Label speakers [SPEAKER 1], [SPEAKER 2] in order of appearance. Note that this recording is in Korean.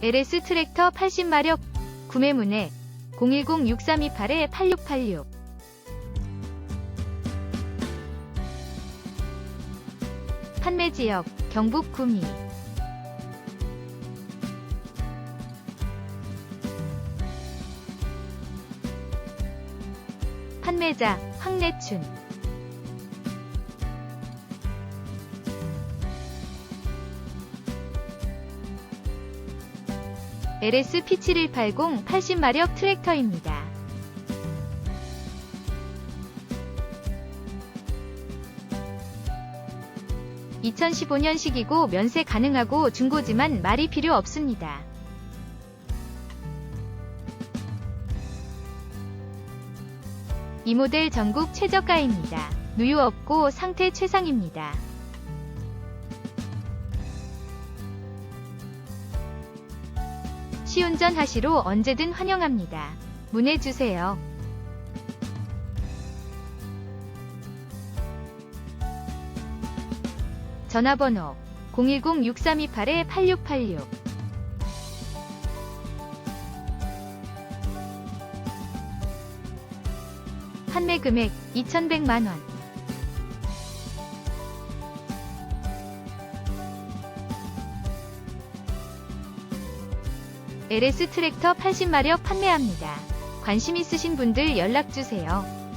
[SPEAKER 1] LS 트랙터 80마력 구매 문의 010-6328-8686 판매 지역 경북 구미. 판매자 황래춘 LS P7180 80마력 트랙터입니다. (2015년식이고) 면세 가능하고 중고지만 말이 필요 없습니다. 이 모델 전국 최저가입니다. 누유 없고 상태 최상입니다. 시운전 하시로 언제든 환영합니다. 문의주세요. 전화번호 010-6328-8686 판매 금액 2,100만원 LS 트랙터 80마력 판매합니다. 관심 있으신 분들 연락주세요.